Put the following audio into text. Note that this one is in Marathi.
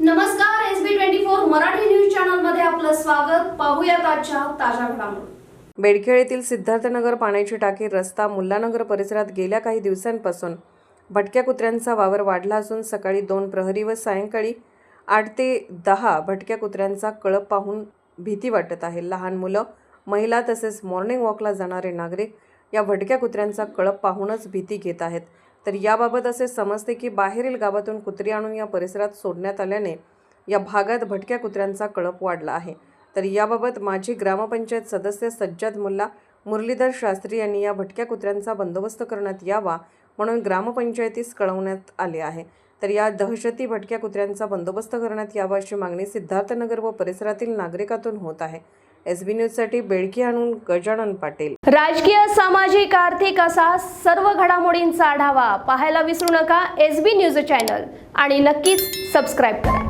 नमस्कार S B twenty four Marathi news चॅनलमध्ये आपलं स्वागत. पाहूयात आजच्या ताज्या घडामोडी. बेडखेळ येथील सिद्धार्थनगर पाण्याची टाकी रस्ता मुल्लानगर परिसरात गेल्या काही दिवसांपासून भटक्या कुत्र्यांचा वावर वाढला असून सकाळी दोन प्रहरी व सायंकाळी आठ ते दहा भटक्या कुत्र्यांचा कळप पाहून भीती वाटत आहे. लहान मुलं महिला तसेच मॉर्निंग वॉकला जाणारे नागरिक या भटक्या कुत्र्यांचा कळप पाहूनच भीती घेत आहेत. तर याबाबत असे समजते की बाहेरील गावातून कुत्री आणून या परिसरात सोडण्यात आल्याने या भागात भटक्या कुत्र्यांचा कळप वाढला आहे. तर याबाबत माजी ग्रामपंचायत सदस्य सज्जाद मुल्ला मुरलीधर शास्त्री यांनी या भटक्या कुत्र्यांचा बंदोबस्त करण्यात यावा म्हणून ग्रामपंचायतीस कळवण्यात आले आहे. तर या दहशती भटक्या कुत्र्यांचा बंदोबस्त करण्यात यावा अशी मागणी सिद्धार्थनगर व परिसरातील नागरिकातून होत आहे. एस बी न्यूजसाठी बेडकी आणून गजानन पाटील. राजकीय सामाजिक आर्थिक असा सर्व घडामोडींचा आढावा पाहायला विसरू नका एस बी न्यूज चॅनल. आणि नक्कीच सबस्क्राईब करा.